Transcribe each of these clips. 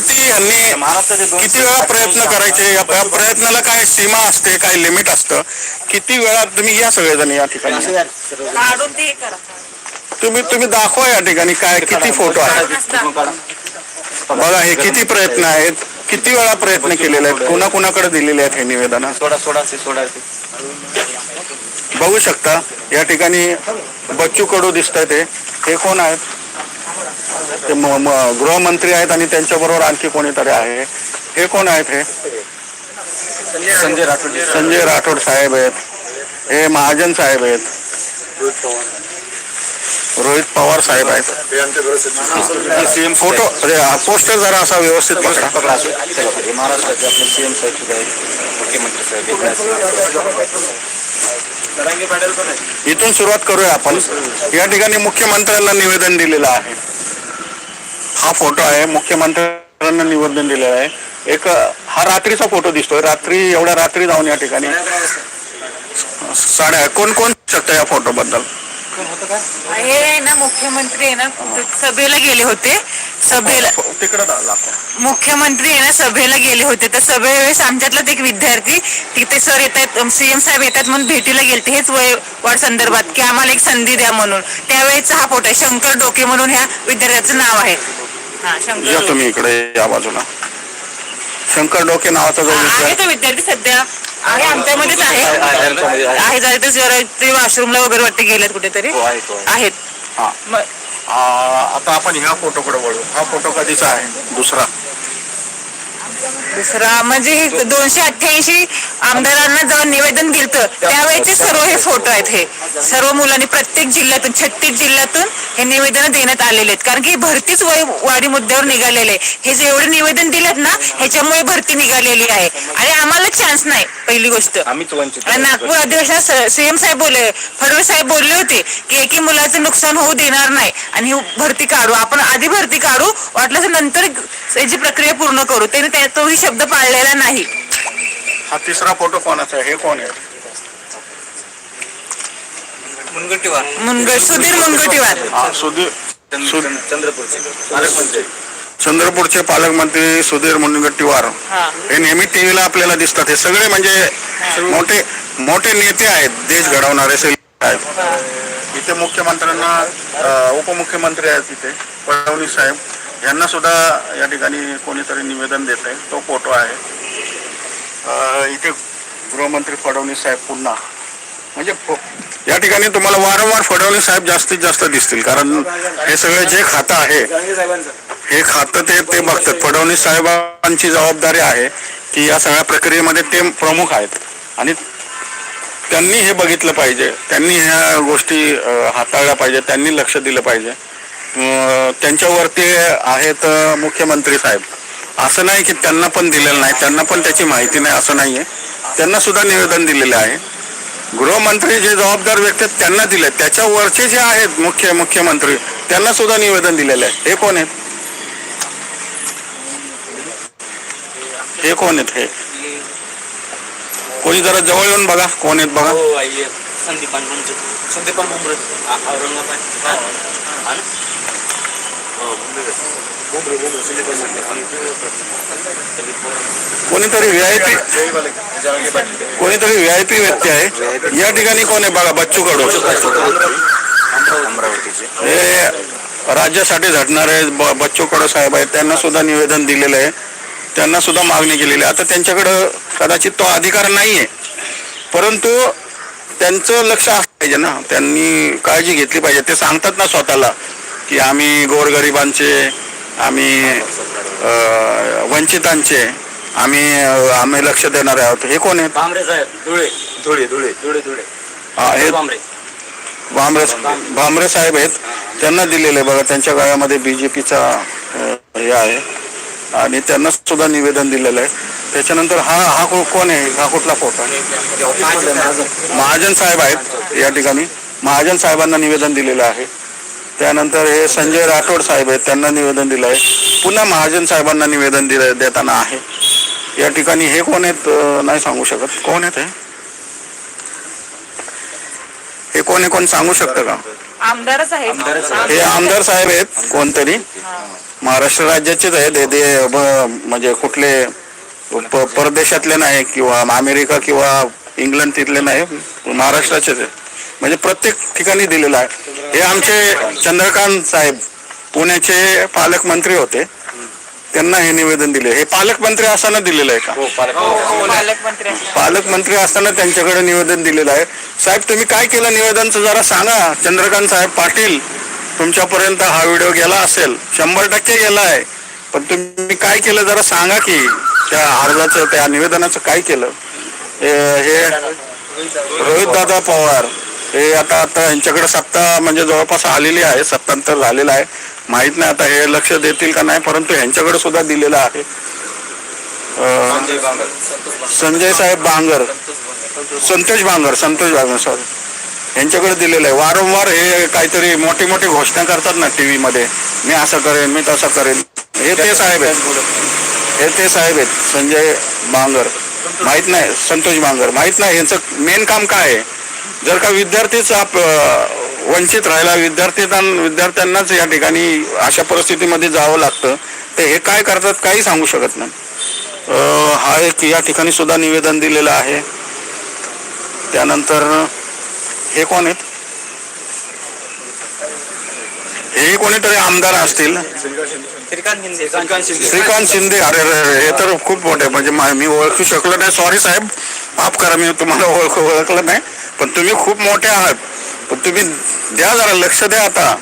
किती यांनी महाराष्ट्राचे दोन किती वेळा प्रयत्न करायचे? या या प्रयत्नाला काय सीमा असते काय लिमिट असतं? किती वेळा तुम्ही या सगळेजण या ठिकाणी? काढून ते करा. तुम्ही तुम्ही दाखवा या ठिकाणी काय किती फोटो आहेत? बघा हे किती प्रयत्न आहेत? किती वेळा प्रयत्न केलेले आहेत? कुणा कुणाकडे दिलेले आहेत हे निवेदन? बघू शकता या ठिकाणी बच्चू कडू दिसत ते हे कोण आहेत? ते म- म- गृहमंत्री आहेत आणि त्यांच्याबरोबर आणखी कोणीतरी आहे. हे कोण आहेत हे? संजय राठोड. संजय राठोड साहेब आहेत. हे महाजन साहेब आहेत. रोहित पवार साहेब आहेत. सीएम फोटो अरे हा पोस्टर जरा असा व्यवस्थित पकडा. महाराष्ट्राचे आपले सीएम साहेब सुद्धा आहेत. मुख्यमंत्री साहेब इथून सुरुवात करूया आपण. या ठिकाणी मुख्यमंत्र्यांना निवेदन दिलेलं आहे. हा फोटो आहे. मुख्यमंत्र्यांना निवेदन दिलेलं आहे. एक हा रात्रीचा फोटो दिसतोय. रात्री एवढ्या रात्री जाऊन या ठिकाणी. साड्या कोण कोण शकतं या फोटो बद्दल हे ना मुख्यमंत्री आहे ना सभेला गेले होते. सभेला तिकडे मुख्यमंत्री आहे ना सभेला गेले होते. तर सभेवेळेस आमच्यातलाच एक विद्यार्थी तिथे सर येत आहेत सीएम साहेब येतात म्हणून भेटीला गेलते. हेच वय वाढ संदर्भात की आम्हाला एक संधी द्या म्हणून. त्यावेळेचा हा फोटो आहे. शंकर डोके म्हणून ह्या विद्यार्थ्याचं नाव आहे. हा शंकर. तुम्ही इकडे या बाजूला. शंकर डोके नावाचा जो हा, आहे विद्यार्थी तो विद्यार्थी सध्या. आहे आमच्यामध्येच आहे. आहे ते जरा ते वॉशरूमला वगैरे वाटते गेलेत कुठेतरी. हो, आहे, तो आहे. आहेत. हा. मग आ, आता आपण ह्या फोटोकडे वळू हा फोटो कधीचा आहे? दुसरा. दुसरा म्हणजे हे दोनशे अठ्ठ्याऐंशी आमदारांना जेव्हा निवेदन दिलं त्यावेळेचे सर्व हे फोटो आहेत हे. सर्व मुलांनी प्रत्येक जिल्ह्यातून छत्तीस जिल्ह्यातून हे निवेदन देण्यात आलेले आहेत. कारण की भरतीच वय वाढी मुद्द्यावर निघालेले हे जे एवढे निवेदन दिलेत ना ह्याच्यामुळे भरती निघालेली आहे. आणि आम्हाला चान्स नाही पहिली गोष्ट. नागपूर अधिवेशनात सीएम साहेब बोलले फडणवीस साहेब बोलले होते की एकी मुलाचं नुकसान होऊ देणार नाही आणि ही भरती काढू. आपण आधी भरती काढू वाटलं तर नंतर याची प्रक्रिया पूर्ण करू. त्याने त्या- तोही शब्द पाळलेला नाही. हा तिसरा फोटो कोणाचा आहे? हे कोण आहे? मुनगंटीवार. मुनगट सुधीर मुनगटीवार. हा सुधीर सु- चंद्रपूरचे. चंद्रपूरचे पालकमंत्री सुधीर मुनगंटीवार. हा. हे नेहमी टीव्हीला आपल्याला दिसतात. हे सगळे म्हणजे मोठे मोठे नेते आहेत. देश घडवणारे सेलिब्रिटी आहेत. इथे मुख्यमंत्र्यांना अ, उपमुख्यमंत्री आहेत इथे फडणवीस साहेब. यांना सुद्धा या ठिकाणी कोणीतरी निवेदन देत आहे. तो फोटो आहे. इथे गृहमंत्री फडणवीस साहेब पुन्हा. म्हणजे या ठिकाणी तुम्हाला वारंवार फडणवीस साहेब जास्तीत जास्त दिसतील. कारण हे सगळे जे खातं आहे हे खातं ते ते बघतात. फडणवीस साहेबांची जबाबदारी आहे की या सगळ्या प्रक्रियेमध्ये ते प्रमुख आहेत. आणि त्यांनी हे बघितलं पाहिजे. त्यांनी ह्या गोष्टी हाताळल्या पाहिजे त्यांनी लक्ष दिलं पाहिजे. त्यांच्यावरती आहेत मुख्यमंत्री साहेब. असं नाही की त्यांना पण दिलेलं नाही त्यांना पण त्याची माहिती नाही असं नाही आहे त्यांना सुद्धा निवेदन दिलेलं आहे. गृहमंत्री जे जबाबदार व्यक्ती आहेत त्यांना दिले त्याच्यावरचे जे आहेत मुख्य मुख्यमंत्री त्यांना सुद्धा निवेदन दिलेलं आहे. हे कोण आहेत? हे कोण आहेत? हे. कोणी जरा जवळ येऊन बघा कोण आहेत बघा. हो, संदीपान संदीपान औरंगाबाद हा. हा ना? हो, मुंबरे. मुंबरे, मुंबरे, संदीपान कोणीतरी व्ही आय पी कोणीतरी व्ही आय पी व्यक्ती आहे. या ठिकाणी कोण आहे बघा बच्चू कडू. हे राज्यासाठी झटणारे बच्चू कडू साहेब आहेत. त्यांना सुद्धा निवेदन दिलेलं आहे. त्यांना सुद्धा मागणी केलेली आहे. आता त्यांच्याकडं कदाचित तो अधिकार नाही आहे परंतु त्यांचं लक्ष असलं पाहिजे ना. त्यांनी काळजी घेतली पाहिजे. ते सांगतात ना स्वतःला. की आम्ही गोरगरिबांचे आम्ही वंचितांचे आम्ही आम्ही लक्ष देणार आहोत. हे कोण आहेत? भांबरे साहेब धुळे. धुळे धुळे. धुळे धुळे. हा, भांबरे भांबरे भांबरे साहेब आहेत. त्यांना दिलेले बघा त्यांच्या गळ्यामध्ये बीजेपीचा हे आहे. आणि त्यांना सुद्धा निवेदन दिलेलं आहे. त्याच्यानंतर हा हा कोण आहे? हा कुठला फोटो महाजन साहेब आहेत या ठिकाणी. महाजन साहेबांना निवेदन दिलेलं आहे. त्यानंतर हे संजय राठोड साहेब आहेत त्यांना निवेदन दिलं आहे पुन्हा महाजन साहेबांना निवेदन दिलं देताना आहे. या ठिकाणी हे कोण आहेत नाही सांगू शकत. कोण आहेत हे? हे कोण आहे कोण सांगू शकतं का? आमदारच आहे आमदारच आहे. हे आमदार साहेब आहेत कोणतरी? महाराष्ट्र राज्याचेच आहेत हे म्हणजे कुठले परदेशातले नाही किंवा अमेरिका किंवा इंग्लंड तिथले नाही महाराष्ट्राचेच आहे म्हणजे प्रत्येक ठिकाणी दिलेलं आहे. हे आमचे चंद्रकांत साहेब पुण्याचे पालकमंत्री होते. त्यांना हे निवेदन दिले. हे पालकमंत्री असताना दिलेलं आहे का? हो पालक पालकमंत्री असल्यामुळे. पालकमंत्री असताना. त्यांच्याकडे निवेदन दिलेलं आहे. साहेब तुम्ही काय केलं निवेदनचं जरा सांगा. चंद्रकांत साहेब पाटील तुमच्यापर्यंत हा व्हिडिओ गेला असेल. शंभर टक्के गेला आहे. पण तुम्ही काय केलं जरा सांगा की त्या अर्जाचं त्या निवेदनाचं काय केलं? हे- हे रोहित दादा पवार. हे आता आता यांच्याकडे सत्ता म्हणजे जवळपास आलेली आहे सत्तांतर झालेलं आहे. माहीत नाही आता हे लक्ष देतील का नाही परंतु यांच्याकडे सुद्धा दिलेलं आहे. संजय साहेब बांगर. संतोष बांगर संतोष बांगर सॉरी यांच्याकडे दिलेलं आहे. वारंवार हे काहीतरी मोठी मोठी घोषणा करतात ना टीव्ही मध्ये मी असं करेन मी तसं करेन. हे ते साहेब आहेत. हे ते साहेब आहेत. संजय बांगर. माहीत नाही संतोष बांगर. माहीत नाही यांचं मेन काम काय आहे? जर का विद्यार्थीच आप वंचित राहिला विद्यार्थ्यां विद्यार्थ्यांनाच या ठिकाणी अशा परिस्थितीमध्ये जावं लागतं तर हे काय करतात काही सांगू शकत नाही. हा एक या ठिकाणी सुद्धा निवेदन दिलेलं आहे. त्यानंतर हे कोण आहेत? हे कोणीतरी आमदार असतील? श्रीकांत शिंदे. अरे अरे अरे, हे तर खूप मोठे म्हणजे मा- मी ओळखू शकलो नाही. सॉरी साहेब माफ करा मी तुम्हाला ओळख ओळखलं नाही. पण तुम्ही खूप मोठे आहात. पण तुम्ही द्या जरा लक्ष द्या आता.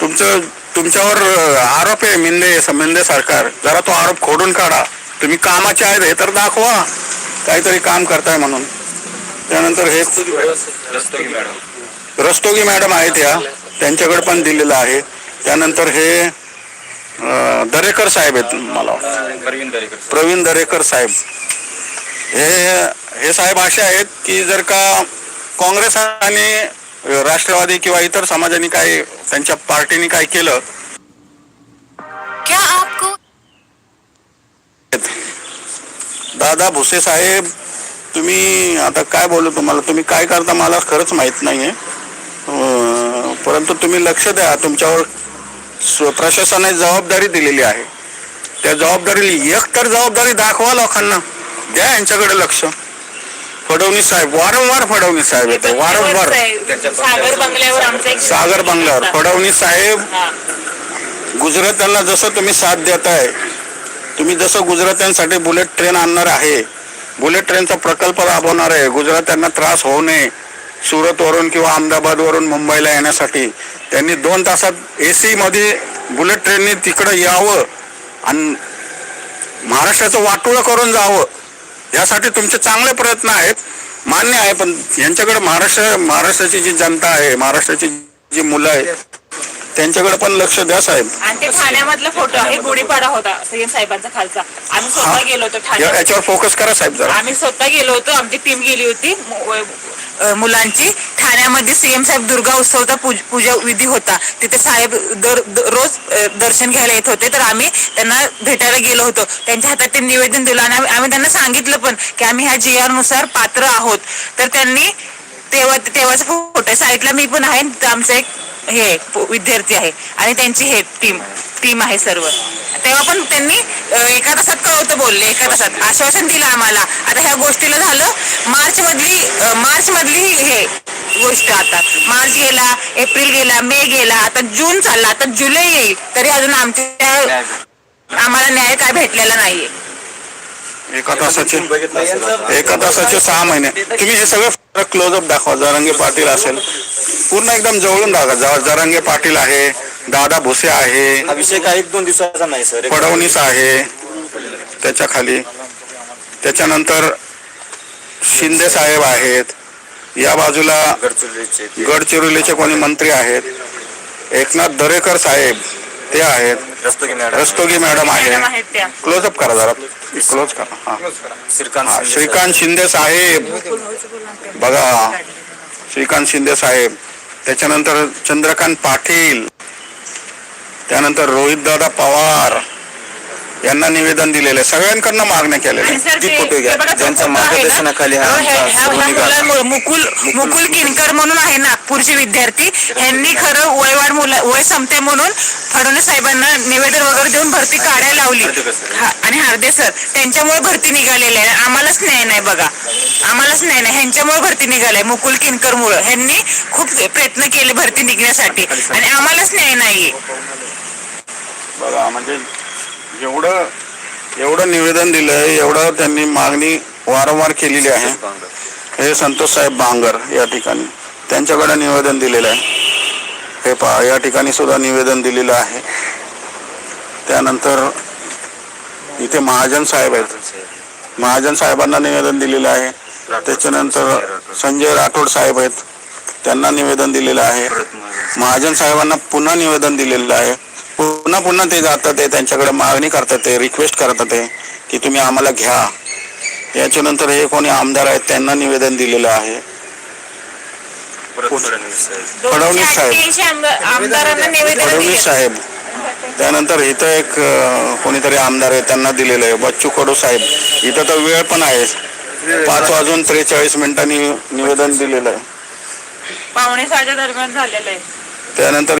तुमचं तुमच्यावर आरोप आहे मिंदे मिंदे सरकार. जरा तो आरोप खोडून काढा. तुम्ही कामाचे आहेत हे तर दाखवा. काहीतरी काम करताय म्हणून. त्यानंतर हे रस्तोगी मॅडम रस्तोगी मॅडम आहेत या. त्यांच्याकडे पण दिलेलं आहे. त्यानंतर हे दरेकर साहेब आहेत मला वाटतं. प्रवीण दरेकर प्रवीण दरेकर साहेब. हे हे साहेब असे आहेत की जर का काँग्रेस आणि राष्ट्रवादी किंवा इतर समाजाने काय त्यांच्या पार्टीने काय केलं? क्या आपको दादा भुसे साहेब तुम्ही आता काय बोलू तुम्हाला? तुम्ही काय करता मला खरंच माहीत नाही आहे परंतु तुम्ही लक्ष द्या तुमच्यावर प्रशासनाने जबाबदारी दिलेली आहे. त्या जबाबदारी एक तर जबाबदारी दाखवा लोकांना. द्या यांच्याकडे लक्ष. फडणवीस साहेब वारंवार फडणवीस साहेब येते वारंवार. सागर बंगल्यावर आमचा एक सागर बंगल्यावर. फडणवीस साहेब हा. गुजरात्यांना जसं तुम्ही साथ देताय तुम्ही जसं गुजरात्यांसाठी बुलेट ट्रेन आणणार आहे बुलेट ट्रेनचा प्रकल्प राबवणार आहे गुजरात्यांना त्रास होऊ नये सुरतवरून किंवा अहमदाबादवरून मुंबईला येण्यासाठी त्यांनी दोन तासात ए मध्ये बुलेट ट्रेनने तिकडं यावं आणि महाराष्ट्राचं वाटोळं करून जावं. यासाठी तुमचे चांगले प्रयत्न आहेत. मान्य आहे पण यांच्याकडे महाराष्ट्र महाराष्ट्राची जी जनता आहे महाराष्ट्राची जी मुलं आहेत त्यांच्याकडे पण लक्ष द्या साहेब. आणि ते ठाण्यामधला फोटो आहे गुढीपाडा होता सीएम साहेबांचा खालचा. आम्ही. स्वतः गेलो होतो या- ठाण्यात याच्यावर फोकस करा साहेब जरा. आम्ही स्वतः गेलो होतो आमची टीम गेली होती मु- अ, मुलांची. ठाण्यामध्ये सीएम साहेब दुर्गा उत्सवचा पूज- पूजा विधी होता. तिथे साहेब दर द- रोज अ, दर्शन घ्यायला येत होते तर आम्ही त्यांना भेटायला गेलो होतो. त्यांच्या हातात ते निवेदन दिलं आणि आम्ही आम्ही त्यांना सांगितलं पण की आम्ही ह्या जी नुसार पात्र आहोत. तर त्यांनी तेव्हा तेव्हाचा फोटो साईडला मी पण आहे आमचं एक हे विद्यार्थी आहे आणि त्यांची हे टीम टीम आहे सर्व. तेव्हा पण त्यांनी एका तासात कळवतं बोलले एका तासात. आश्वासन दिलं आम्हाला. आता ह्या गोष्टीला झालं मार्च मधली मार्च मधली हे गोष्ट आता. मार्च गेला एप्रिल गेला मे गेला आता जून चालला आता जुलै येईल. तरी अजून आमच्या आम्हाला न्याय काय भेटलेला नाहीये. एका तासाचे. एका तासाचे सहा महिने. तुम्ही हे सगळे क्लोजअप दाखवा जरांगे पाटील असेल. पूर्ण एकदम जवळून दाखवा. ज- जरांगे पाटील आहे दादा भुसे आहे हा विषय काय एक दोन दिवसाचा नाही सर. फडणवीस आहे. त्याच्याखाली. त्याच्यानंतर शिंदे साहेब आहेत. या बाजूला गडचिरोलीचे कोणी मंत्री आहेत? एकनाथ दरेकर साहेब. ते आहेत. रस्तोगी मॅडम रस्तोगी मॅडम आहे मॅडम आहेत त्या. क्लोजअप करा जरा. क्लोज करा. हा. श्रीकांत हा, शिंदे श्रीकांत शिंदे साहेब. बघा श्रीकांत शिंदे साहेब. त्याच्यानंतर चंद्रकांत पाटील. त्यानंतर रोहित दादा पवार. यांना निवेदन दिलेलं आहे. सगळ्यांकडनं मागण्या केलेल्या आणि आहेत सर ती ते- फोटो घ्या. ते बघा तो ज्यांच्या फोटो आहे ना, मार्गदर्शनाखाली हा ह्या- आमचा ह्या- ह्या सर्व निघाला. मुलांमुळे मुकुल मुकुल किनकर म्हणून आहे नागपूरचे विद्यार्थी. यांनी खरं वयवाड मुला वय संपते म्हणून फडणवीस साहेबांना निवेदन वगैरे देऊन भरती काढायला लावली. हार्दिक सर. हा, आणि हार्दे सर त्यांच्यामुळे भरती निघालेली आहे. आम्हालाच न्याय नाही बघा. आम्हालाच न्याय नाही. ह्यांच्यामुळे भरती निघालाय मुकुल किनकर मुळे ह्यांनी खूप प्रयत्न केले भरती निघण्यासाठी. आणि आम्हालाच न्याय नाहीये. बघा म्हणजे एवढं एवढं निवेदन दिलंय एवढं त्यांनी मागणी वारंवार केलेली आहे. हे संतोष साहेब बांगर या ठिकाणी त्यांच्याकडे निवेदन दिलेलं आहे. हे पहा या ठिकाणी सुद्धा निवेदन दिलेलं आहे. त्यानंतर इथे महाजन साहेब आहेत. महाजन साहेबांना निवेदन दिलेलं आहे. त्याच्यानंतर संजय राठोड साहेब आहेत. त्यांना निवेदन दिलेलं आहे. महाजन साहेबांना पुन्हा निवेदन दिलेलं आहे. पुन्हा पुन्हा ते जातात ते त्यांच्याकडे मागणी करतात ते रिक्वेस्ट करतात ते की तुम्ही आम्हाला घ्या. याच्यानंतर हे कोणी आमदार आहेत त्यांना निवेदन दिलेलं आहे. फडणवीस साहेब. 288 आमदार- आमदारांना निवेदन फडणवीस दिले साहेब. त्यानंतर इथं एक कोणीतरी आमदार आहे त्यांना दिलेलं आहे. बच्चू कडू साहेब. इथं तर वेळ पण आहे. पाच वाजून त्रेचाळीस मिनिटांनी निवेदन दिलेलं आहे. पावणे सहाच्या दरम्यान झालेलं आहे. त्यानंतर